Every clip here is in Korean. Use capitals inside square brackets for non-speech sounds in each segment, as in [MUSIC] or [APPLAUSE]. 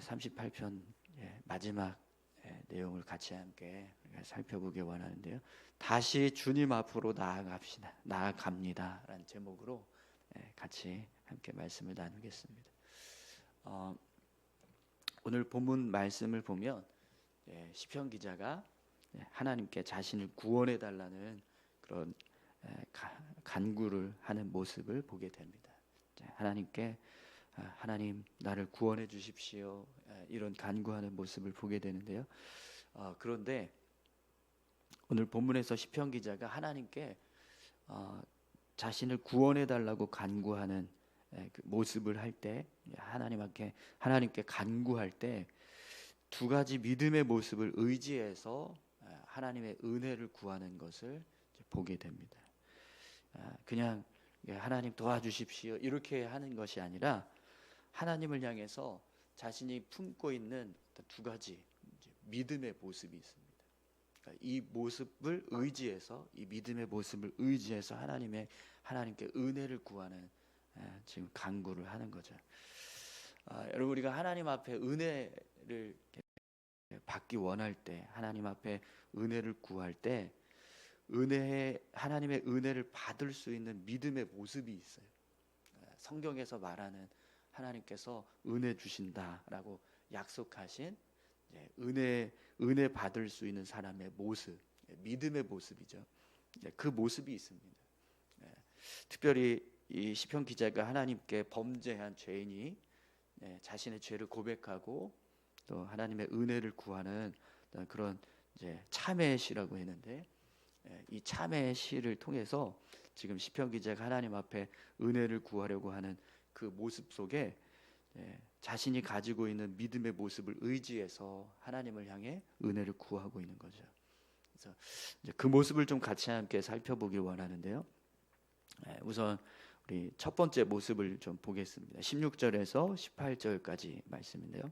38편 예, 마지막 예, 내용을 같이 함께 살펴보기 원하는데요. 다시 주님 앞으로 나아갑시다. 나아갑니다 라는 제목으로 예, 같이 함께 말씀을 나누겠습니다. 어, 오늘 본문 말씀을 보면 예, 시편 기자가 예, 하나님께 자신을 구원해 달라는 그런 간구를 하는 모습을 보게 됩니다. 자, 하나님께 아, 하나님 나를 구원해 주십시오 예, 이런 간구하는 모습을 보게 되는데요. 어, 그런데 오늘 본문에서 시편 기자가 하나님께 어, 자신을 구원해 달라고 간구하는 예, 그 모습을 할 때 하나님께 하나님께 간구할 때 두 가지 믿음의 모습을 의지해서 예, 하나님의 은혜를 구하는 것을 보게 됩니다. 아, 그냥 예, 하나님 도와주십시오 이렇게 하는 것이 아니라 하나님을 향해서 자신이 품고 있는 두 가지 믿음의 모습이 있습니다. 그러니까 이 모습을 의지해서 이 믿음의 모습을 의지해서 하나님의 하나님께 은혜를 구하는 예, 지금 간구를 하는 거죠. 아, 여러분 우리가 하나님 앞에 은혜를 받기 원할 때 하나님 앞에 은혜를 구할 때 은혜의 하나님의 은혜를 받을 수 있는 믿음의 모습이 있어요. 아, 성경에서 말하는 하나님께서 은혜 주신다라고 약속하신 이제 은혜 은혜 받을 수 있는 사람의 모습, 예, 믿음의 모습이죠. 예, 그 모습이 있습니다. 예, 특별히 이 시편 기자가 하나님께 범죄한 죄인이 예, 자신의 죄를 고백하고 또 하나님의 은혜를 구하는 그런 이제 참회의 시라고 했는데 예, 이 참회의 시를 통해서 지금 시편 기자가 하나님 앞에 은혜를 구하려고 하는 그 모습 속에 예, 자신이 가지고 있는 믿음의 모습을 의지해서 하나님을 향해 은혜를 구하고 있는 거죠. 그래서 그 모습을 좀 같이 함께 살펴보기 원하는데요. 예, 우선 우리 첫 번째 모습을 좀 보겠습니다. 16절에서 18절까지 말씀인데요.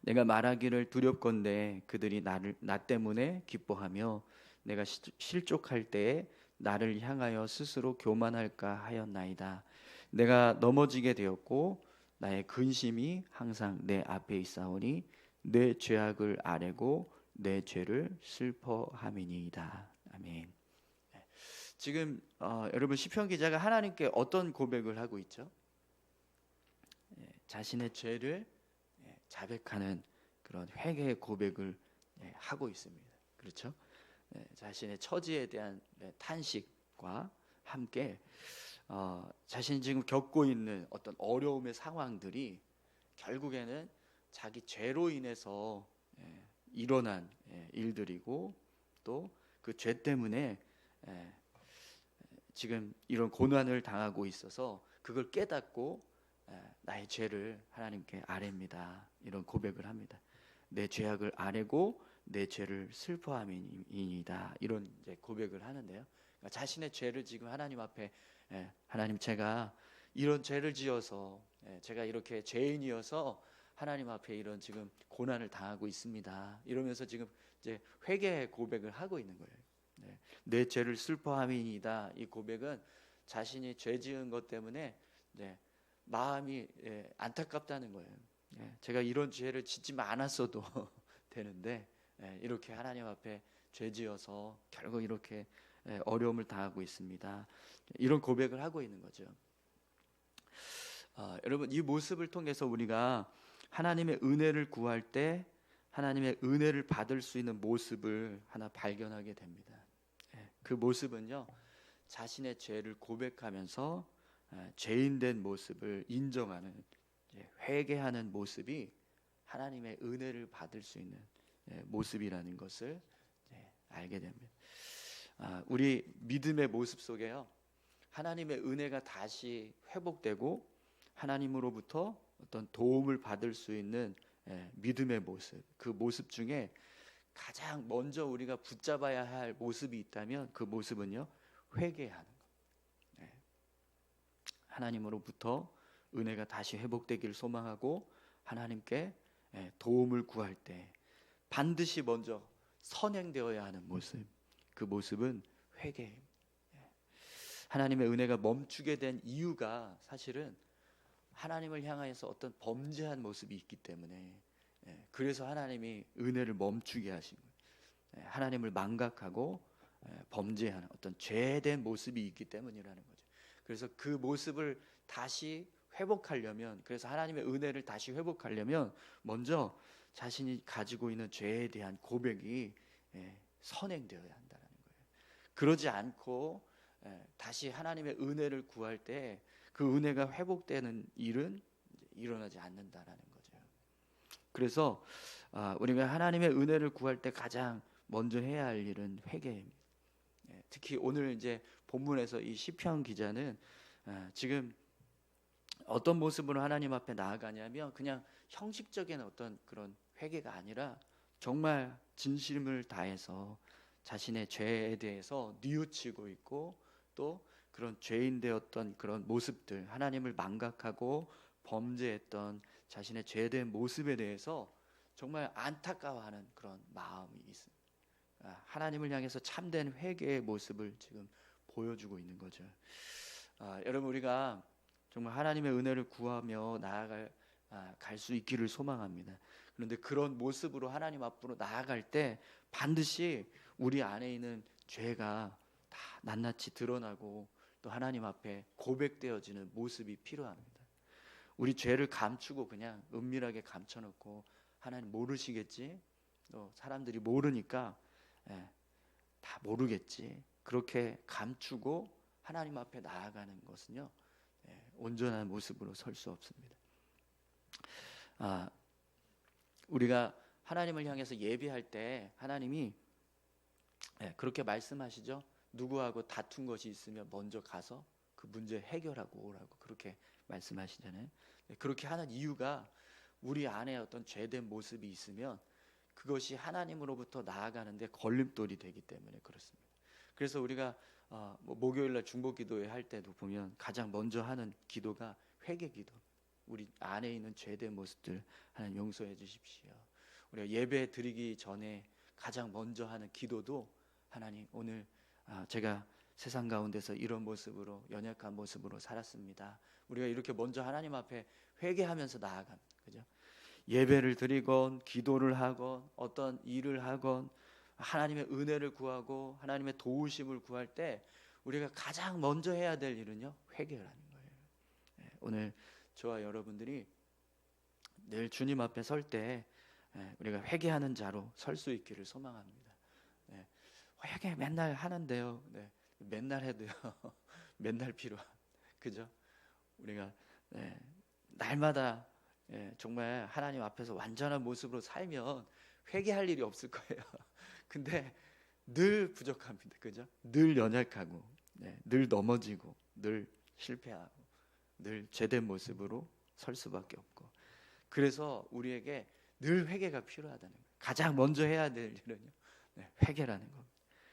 내가 말하기를 두렵건대 그들이 나를 나 때문에 기뻐하며 내가 시- 실족할 때에 나를 향하여 스스로 교만할까 하였나이다. 내가 넘어지게 되었고 나의 근심이 항상 내 앞에 있사오니 내 죄악을 아뢰고 내 죄를 슬퍼함이니이다. 아멘. 네. 지금 어, 여러분 시편 기자가 하나님께 어떤 고백을 하고 있죠? 예, 자신의 죄를 예, 자백하는 그런 회개의 고백을 예, 하고 있습니다. 그렇죠? 예, 자신의 처지에 대한 예, 탄식과 함께 어, 자신이 지금 겪고 있는 어떤 어려움의 상황들이 결국에는 자기 죄로 인해서 예, 일어난 예, 일들이고 또 그 죄 때문에 예, 지금 이런 고난을 당하고 있어서 그걸 깨닫고 예, 나의 죄를 하나님께 아뢰입니다. 이런 고백을 합니다. 내 죄악을 아뢰고 내 죄를 슬퍼함이니이다. 이런 고백을 하는데요. 그러니까 자신의 죄를 지금 하나님 앞에 예, 하나님 제가 이런 죄를 지어서 예, 제가 이렇게 죄인이어서 하나님 앞에 이런 지금 고난을 당하고 있습니다. 이러면서 지금 이제 회개의 고백을 하고 있는 거예요. 네. 내 죄를 슬퍼함이니다. 이 고백은 자신이 죄 지은 것 때문에 네, 마음이 예, 안타깝다는 거예요. 예, 제가 이런 죄를 짓지 않았어도 [LAUGHS] 되는데 예, 이렇게 하나님 앞에 죄 지어서 결국 이렇게 예, 어려움을 당하고 있습니다. 이런 고백을 하고 있는 거죠. 아, 여러분 이 모습을 통해서 우리가 하나님의 은혜를 구할 때 하나님의 은혜를 받을 수 있는 모습을 하나 발견하게 됩니다. 예, 그 모습은요 자신의 죄를 고백하면서 예, 죄인된 모습을 인정하는 회개하는 모습이 하나님의 은혜를 받을 수 있는 예, 모습이라는 것을 알게 됩니다. 아, 우리 믿음의 모습 속에요 하나님의 은혜가 다시 회복되고 하나님으로부터 어떤 도움을 받을 수 있는 예, 믿음의 모습 그 모습 중에 가장 먼저 우리가 붙잡아야 할 모습이 있다면 그 모습은요 회개하는 것. 예. 하나님으로부터 은혜가 다시 회복되기를 소망하고 하나님께 예, 도움을 구할 때 반드시 먼저 선행되어야 하는 모습 그 모습은 회개입니다. 예. 하나님의 은혜가 멈추게 된 이유가 사실은 하나님을 향하여서 어떤 범죄한 모습이 있기 때문에 예, 그래서 하나님이 은혜를 멈추게 하신 거예요. 예, 하나님을 망각하고 예, 범죄하는 어떤 죄된 모습이 있기 때문이라는 거죠. 그래서 그 모습을 다시 회복하려면 그래서 하나님의 은혜를 다시 회복하려면 먼저 자신이 가지고 있는 죄에 대한 고백이 예, 선행되어야 거예요. 그러지 않고 예, 다시 하나님의 은혜를 구할 때 그 은혜가 회복되는 일은 일어나지 않는다라는 거죠. 그래서 아, 우리가 하나님의 은혜를 구할 때 가장 먼저 해야 할 일은 회개입니다. 예, 특히 오늘 이제 본문에서 이 시편 기자는 아, 지금 어떤 모습으로 하나님 앞에 나아가냐면 그냥 형식적인 어떤 그런 회개가 아니라 정말 진심을 다해서 자신의 죄에 대해서 뉘우치고 있고 또 그런 죄인 되었던 그런 모습들 하나님을 망각하고 범죄했던 자신의 죄된 모습에 대해서 정말 안타까워하는 그런 마음이 있습니다. 아, 하나님을 향해서 참된 회개의 모습을 지금 보여주고 있는 거죠. 아, 여러분 우리가 정말 하나님의 은혜를 구하며 나아갈 아, 갈 수 있기를 소망합니다. 그런데 그런 모습으로 하나님 앞으로 나아갈 때 반드시 우리 안에 있는 죄가 다 낱낱이 드러나고 또 하나님 앞에 고백되어지는 모습이 필요합니다. 우리 죄를 감추고 그냥 은밀하게 감춰놓고 하나님 모르시겠지? 또 사람들이 모르니까 예, 다 모르겠지. 그렇게 감추고 하나님 앞에 나아가는 것은요 예, 온전한 모습으로 설 수 없습니다. 아, 우리가 하나님을 향해서 예배할 때 하나님이 예, 그렇게 말씀하시죠. 누구하고 다툰 것이 있으면 먼저 가서 그 문제 해결하고 오라고 그렇게 말씀하시잖아요. 네, 그렇게 하는 이유가 우리 안에 어떤 죄된 모습이 있으면 그것이 하나님으로부터 나아가는데 걸림돌이 되기 때문에 그렇습니다. 그래서 우리가 어, 뭐 목요일날 중보기도회 할 때도 보면 가장 먼저 하는 기도가 회개기도. 우리 안에 있는 죄된 모습들 하나님 용서해 주십시오. 우리가 예배 드리기 전에 가장 먼저 하는 기도도 하나님 오늘 아, 제가 세상 가운데서 이런 모습으로 연약한 모습으로 살았습니다. 우리가 이렇게 먼저 하나님 앞에 회개하면서 나아갑니다. 그죠? 예배를 드리건 기도를 하건 어떤 일을 하건 하나님의 은혜를 구하고 하나님의 도우심을 구할 때 우리가 가장 먼저 해야 될 일은요 회개라는 거예요. 예, 오늘 저와 여러분들이 늘 주님 앞에 설때 예, 우리가 회개하는 자로 설 수 있기를 소망합니다. 예, 회개 맨날 하는데요. 네, 맨날 해도요. [LAUGHS] 맨날 필요한 그죠? 우리가 네, 날마다 예, 정말 하나님 앞에서 완전한 모습으로 살면 회개할 일이 없을 거예요. [LAUGHS] 근데 늘 부족합니다. 그죠? 늘 연약하고, 네, 늘 넘어지고, 늘 실패하고, 늘 죄된 모습으로 설 수밖에 없고. 그래서 우리에게 늘 회개가 필요하다는 거예요. 가장 먼저 해야 될 일은요, 네, 회개라는 겁니다.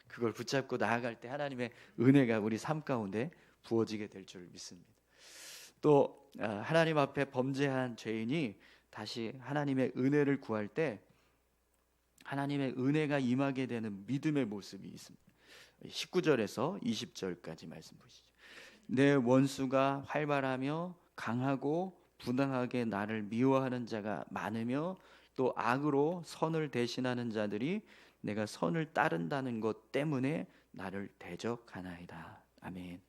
그걸 붙잡고 나아갈 때 하나님의 은혜가 우리 삶 가운데 부어지게 될 줄 믿습니다. 또 아, 하나님 앞에 범죄한 죄인이 다시 하나님의 은혜를 구할 때 하나님의 은혜가 임하게 되는 믿음의 모습이 있습니다. 19절에서 20절까지 말씀 보시죠. 내 원수가 활발하며 강하고 부당하게 나를 미워하는 자가 많으며 또 악으로 선을 대신하는 자들이 내가 선을 따른다는 것 때문에 나를 대적하나이다. 아멘.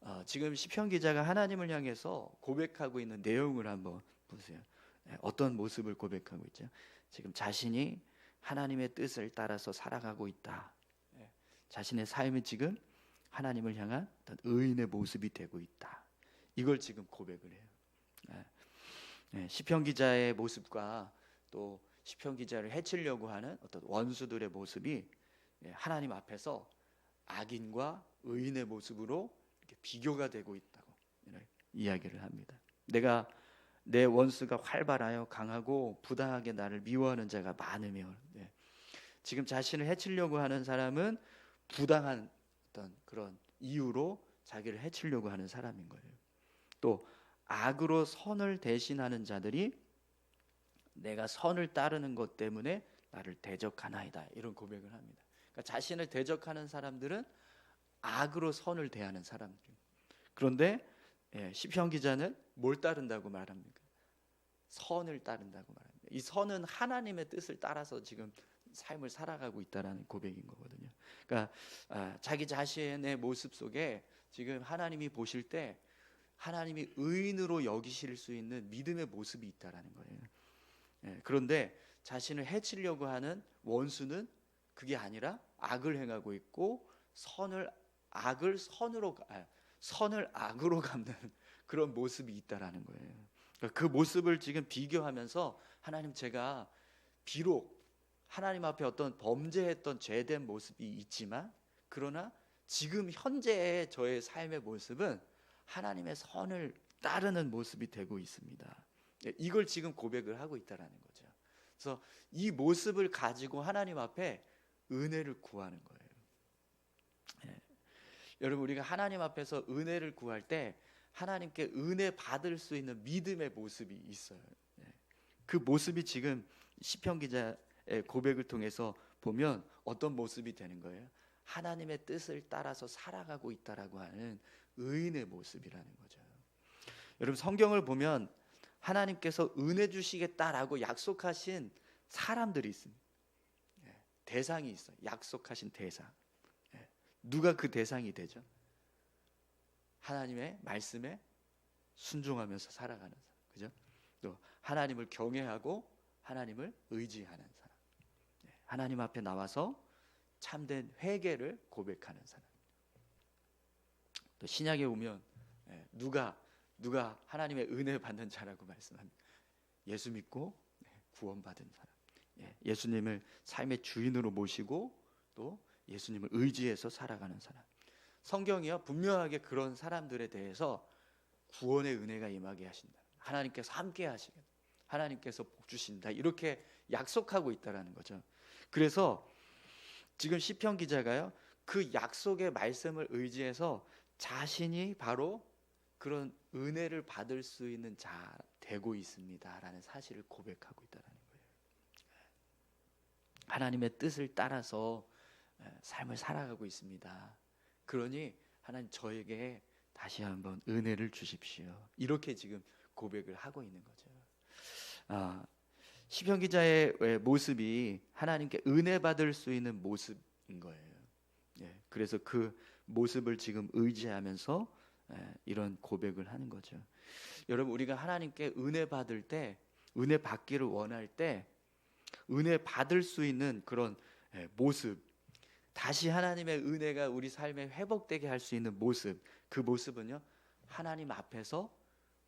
어, 지금 시편 기자가 하나님을 향해서 고백하고 있는 내용을 한번 보세요. 예, 어떤 모습을 고백하고 있죠? 지금 자신이 하나님의 뜻을 따라서 살아가고 있다. 예, 자신의 삶이 지금 하나님을 향한 의인의 모습이 되고 있다. 이걸 지금 고백을 해요. 예, 예, 시편 기자의 모습과 또 시편 기자를 해치려고 하는 어떤 원수들의 모습이 예, 하나님 앞에서 악인과 의인의 모습으로 비교가 되고 있다고 이야기를 합니다. 내가 내 원수가 활발하여 강하고 부당하게 나를 미워하는 자가 많으며 네. 지금 자신을 해치려고 하는 사람은 부당한 어떤 그런 이유로 자기를 해치려고 하는 사람인 거예요. 또 악으로 선을 대신하는 자들이 내가 선을 따르는 것 때문에 나를 대적하나이다 이런 고백을 합니다. 그러니까 자신을 대적하는 사람들은 악으로 선을 대하는 사람들. 그런데 예, 시편 기자는 뭘 따른다고 말합니까? 선을 따른다고 말합니다. 이 선은 하나님의 뜻을 따라서 지금 삶을 살아가고 있다라는 고백인 거거든요. 그러니까 아, 자기 자신의 모습 속에 지금 하나님이 보실 때 하나님이 의인으로 여기실 수 있는 믿음의 모습이 있다라는 거예요. 예, 그런데 자신을 해치려고 하는 원수는 그게 아니라 악을 행하고 있고 선을 악을 선으로 아, 선을 악으로 [LAUGHS] 갚는 그런 모습이 있다라는 거예요. 그러니까 그 모습을 지금 비교하면서 하나님 제가 비록 하나님 앞에 어떤 범죄했던 죄된 모습이 있지만 그러나 지금 현재의 저의 삶의 모습은 하나님의 선을 따르는 모습이 되고 있습니다. 예, 이걸 지금 고백을 하고 있다라는 거죠. 그래서 이 모습을 가지고 하나님 앞에 은혜를 구하는 거예요. 예. 여러분 우리가 하나님 앞에서 은혜를 구할 때 하나님께 은혜 받을 수 있는 믿음의 모습이 있어요. 예. 그 모습이 지금 시편 기자의 고백을 통해서 보면 어떤 모습이 되는 거예요? 하나님의 뜻을 따라서 살아가고 있다라고 하는 의인의 모습이라는 거죠. 여러분 성경을 보면 하나님께서 은혜 주시겠다라고 약속하신 사람들이 있습니다. 예, 대상이 있어요. 약속하신 대상. 예, 누가 그 대상이 되죠? 하나님의 말씀에 순종하면서 살아가는 사람. 그죠? 또 하나님을 경외하고 하나님을 의지하는 사람. 예, 하나님 앞에 나와서 참된 회개를 고백하는 사람. 또 신약에 오면 예, 누가 누가 하나님의 은혜 받는 자라고 말씀합니다. 예수 믿고 네, 구원받은 사람. 예, 예수님을 삶의 주인으로 모시고 또 예수님을 의지해서 살아가는 사람. 성경이요 분명하게 그런 사람들에 대해서 구원의 은혜가 임하게 하신다. 하나님께서 함께 하시겠다. 하나님께서 복 주신다. 이렇게 약속하고 있다라는 거죠. 그래서 지금 시편 기자가요 그 약속의 말씀을 의지해서 자신이 바로 그런 은혜를 받을 수 있는 자 되고 있습니다라는 사실을 고백하고 있다라는 거예요. 하나님의 뜻을 따라서 삶을 살아가고 있습니다. 그러니 하나님 저에게 다시 한번 은혜를 주십시오. 이렇게 지금 고백을 하고 있는 거죠. 아, 시편 기자의 모습이 하나님께 은혜 받을 수 있는 모습인 거예요. 예, 그래서 그 모습을 지금 의지하면서 예, 이런 고백을 하는 거죠. 여러분 우리가 하나님께 은혜 받을 때 은혜 받기를 원할 때 은혜 받을 수 있는 그런 예, 모습 다시 하나님의 은혜가 우리 삶에 회복되게 할 수 있는 모습 그 모습은요 하나님 앞에서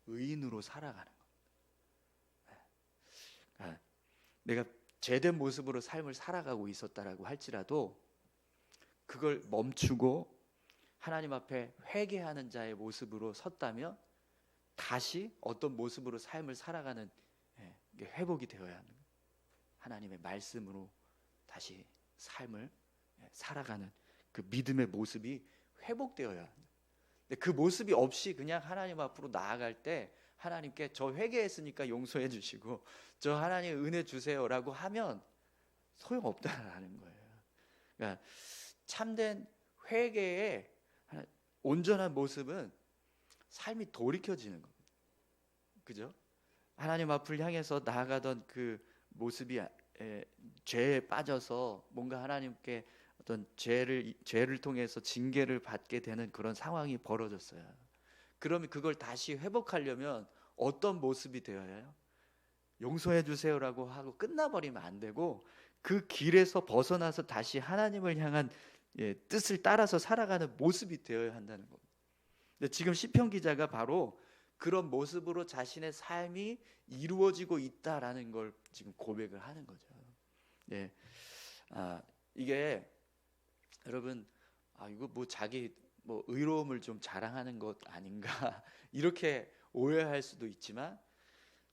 의인으로 살아가는 것. 예. 내가 제된 모습으로 삶을 살아가고 있었다라고 할지라도 그걸 멈추고 하나님 앞에 회개하는 자의 모습으로 섰다면 다시 어떤 모습으로 삶을 살아가는 예, 회복이 되어야 하는 하나님의 말씀으로 다시 삶을 예, 살아가는 그 믿음의 모습이 회복되어야 한다. 근데 그 모습이 없이 그냥 하나님 앞으로 나아갈 때 하나님께 저 회개했으니까 용서해 주시고 저 하나님 은혜 주세요라고 하면 소용 없다라는 거예요. 그러니까 참된 회개의 온전한 모습은 삶이 돌이켜지는 겁니다. 그죠? 하나님 앞을 향해서 나아가던 그 모습이 에, 죄에 빠져서 뭔가 하나님께 어떤 죄를 죄를 통해서 징계를 받게 되는 그런 상황이 벌어졌어요. 그러면 그걸 다시 회복하려면 어떤 모습이 되어야 해요? 용서해 주세요라고 하고 끝나버리면 안 되고 그 길에서 벗어나서 다시 하나님을 향한 예, 뜻을 따라서 살아가는 모습이 되어야 한다는 겁니다. 근데 지금 시편 기자가 바로 그런 모습으로 자신의 삶이 이루어지고 있다라는 걸 지금 고백을 하는 거죠. 예, 아, 이게 여러분 아 이거 뭐 자기 뭐 의로움을 좀 자랑하는 것 아닌가 [LAUGHS] 이렇게 오해할 수도 있지만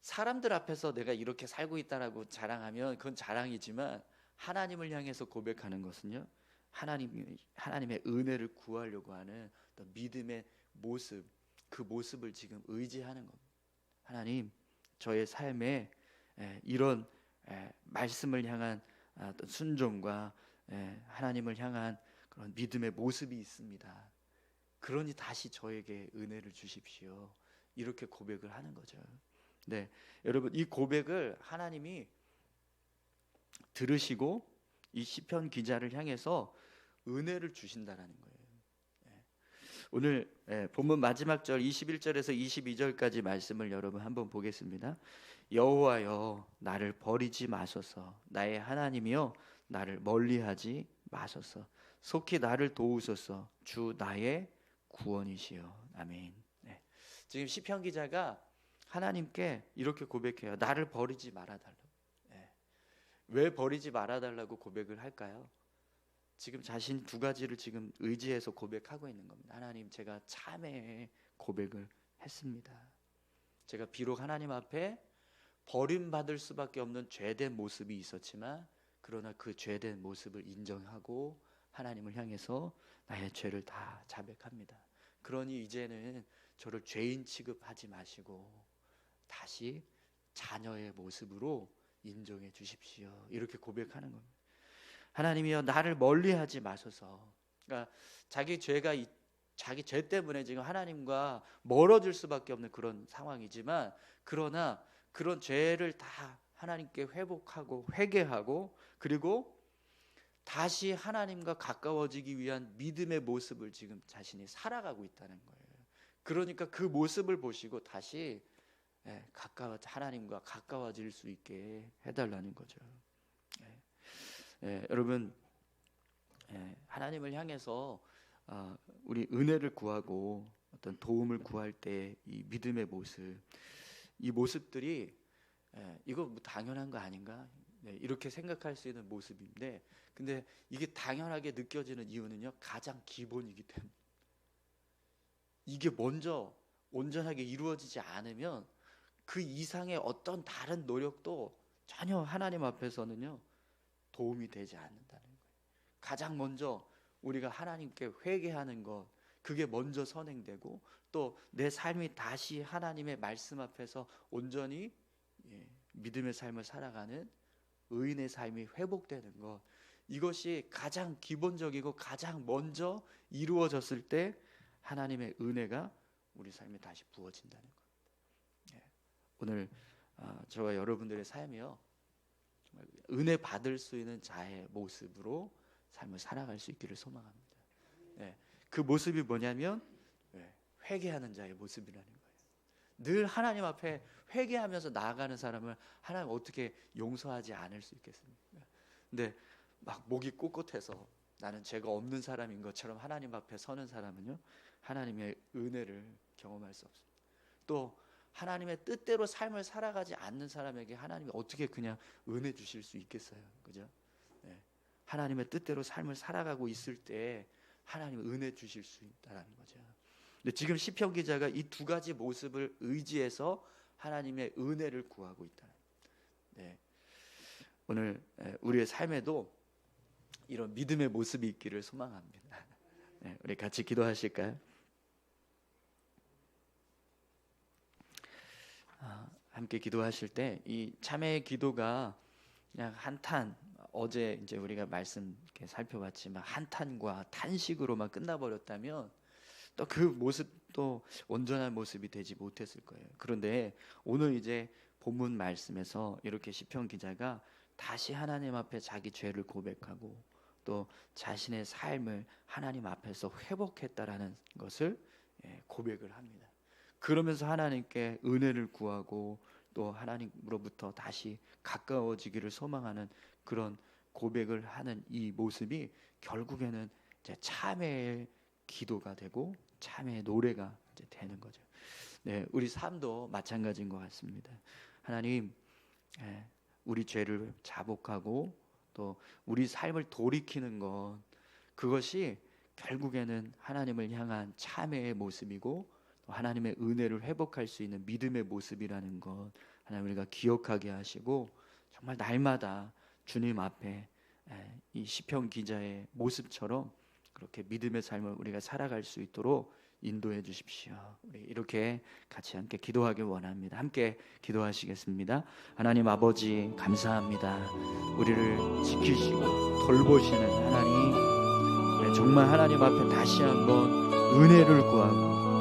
사람들 앞에서 내가 이렇게 살고 있다라고 자랑하면 그건 자랑이지만 하나님을 향해서 고백하는 것은요 하나님 하나님의 은혜를 구하려고 하는 믿음의 모습 그 모습을 지금 의지하는 겁니다. 하나님 저의 삶에 이런 말씀을 향한 순종과 하나님을 향한 그런 믿음의 모습이 있습니다. 그러니 다시 저에게 은혜를 주십시오. 이렇게 고백을 하는 거죠. 네, 여러분 이 고백을 하나님이 들으시고 이 시편 기자를 향해서 은혜를 주신다라는 거예요. 네. 오늘 예, 본문 마지막 절 21절에서 22절까지 말씀을 여러분 한번 보겠습니다. 여호와여 나를 버리지 마소서 나의 하나님이여 나를 멀리하지 마소서 속히 나를 도우소서 주 나의 구원이시여 아멘. 네. 지금 시편 기자가 하나님께 이렇게 고백해요. 나를 버리지 말아달라고. 네. 왜 버리지 말아달라고 고백을 할까요? 지금 자신 두 가지를 지금 의지해서 고백하고 있는 겁니다. 하나님, 제가 참회 고백을 했습니다. 제가 비록 하나님 앞에 버림받을 수밖에 없는 죄된 모습이 있었지만, 그러나 그 죄된 모습을 인정하고 하나님을 향해서 나의 죄를 다 자백합니다. 그러니 이제는 저를 죄인 취급하지 마시고 다시 자녀의 모습으로 인정해 주십시오. 이렇게 고백하는 겁니다. 하나님이여 나를 멀리하지 마소서. 그러니까 자기 죄가 자기 죄 때문에 지금 하나님과 멀어질 수밖에 없는 그런 상황이지만 그러나 그런 죄를 다 하나님께 회복하고 회개하고 그리고 다시 하나님과 가까워지기 위한 믿음의 모습을 지금 자신이 살아가고 있다는 거예요. 그러니까 그 모습을 보시고 다시 예, 가까워 하나님과 가까워질 수 있게 해달라는 거죠. 예, 예, 여러분 예, 하나님을 향해서 어, 우리 은혜를 구하고 어떤 도움을 구할 때 이 믿음의 모습, 이 모습들이 예, 이거 뭐 당연한 거 아닌가? 네, 이렇게 생각할 수 있는 모습인데, 근데 이게 당연하게 느껴지는 이유는요 가장 기본이기 때문에 이게 먼저 온전하게 이루어지지 않으면 그 이상의 어떤 다른 노력도 전혀 하나님 앞에서는요 도움이 되지 않는다는 거예요. 가장 먼저 우리가 하나님께 회개하는 것 그게 먼저 선행되고 또 내 삶이 다시 하나님의 말씀 앞에서 온전히 예, 믿음의 삶을 살아가는 의인의 삶이 회복되는 것 이것이 가장 기본적이고 가장 먼저 이루어졌을 때 하나님의 은혜가 우리 삶에 다시 부어진다는 겁니다. 예. 오늘 어, 저와 여러분들의 삶이요 은혜 받을 수 있는 자의 모습으로 삶을 살아갈 수 있기를 소망합니다. 예. 그 모습이 뭐냐면 예. 회개하는 자의 모습이라는. 늘 하나님 앞에 회개하면서 나아가는 사람을 하나님 어떻게 용서하지 않을 수 있겠습니까? 근데 막 목이 꼿꼿해서 나는 죄가 없는 사람인 것처럼 하나님 앞에 서는 사람은요 하나님의 은혜를 경험할 수 없습니다. 또 하나님의 뜻대로 삶을 살아가지 않는 사람에게 하나님이 어떻게 그냥 은혜 주실 수 있겠어요, 그죠? 네. 하나님의 뜻대로 삶을 살아가고 있을 때 하나님 은혜 주실 수 있다라는 거죠. 근데 지금 시편 기자가 이 두 가지 모습을 의지해서 하나님의 은혜를 구하고 있다. 네. 오늘 우리의 삶에도 이런 믿음의 모습이 있기를 소망합니다. [LAUGHS] 네, 우리 같이 기도하실까요? 아, 함께 기도하실 때 이 참회의 기도가 그냥 한탄 어제 이제 우리가 말씀 이렇게 살펴봤지만 한탄과 탄식으로만 끝나버렸다면 또 그 모습도 온전한 모습이 되지 못했을 거예요. 그런데 오늘 이제 본문 말씀에서 이렇게 시편 기자가 다시 하나님 앞에 자기 죄를 고백하고 또 자신의 삶을 하나님 앞에서 회복했다라는 것을 예, 고백을 합니다. 그러면서 하나님께 은혜를 구하고 또 하나님으로부터 다시 가까워지기를 소망하는 그런 고백을 하는 이 모습이 결국에는 참회의 기도가 되고 참회의 노래가 이제 되는 거죠. 네, 우리 삶도 마찬가지인 것 같습니다. 하나님, 예, 우리 죄를 자복하고 또 우리 삶을 돌이키는 것 그것이 결국에는 하나님을 향한 참회의 모습이고 하나님의 은혜를 회복할 수 있는 믿음의 모습이라는 것 하나님 우리가 기억하게 하시고 정말 날마다 주님 앞에 이 시편 기자의 모습처럼 그렇게 믿음의 삶을 우리가 살아갈 수 있도록 인도해 주십시오. 우리 이렇게 같이 함께 기도하길 원합니다. 함께 기도하시겠습니다. 하나님 아버지 감사합니다. 우리를 지키시고 돌보시는 하나님 네, 정말 하나님 앞에 다시 한번 은혜를 구하고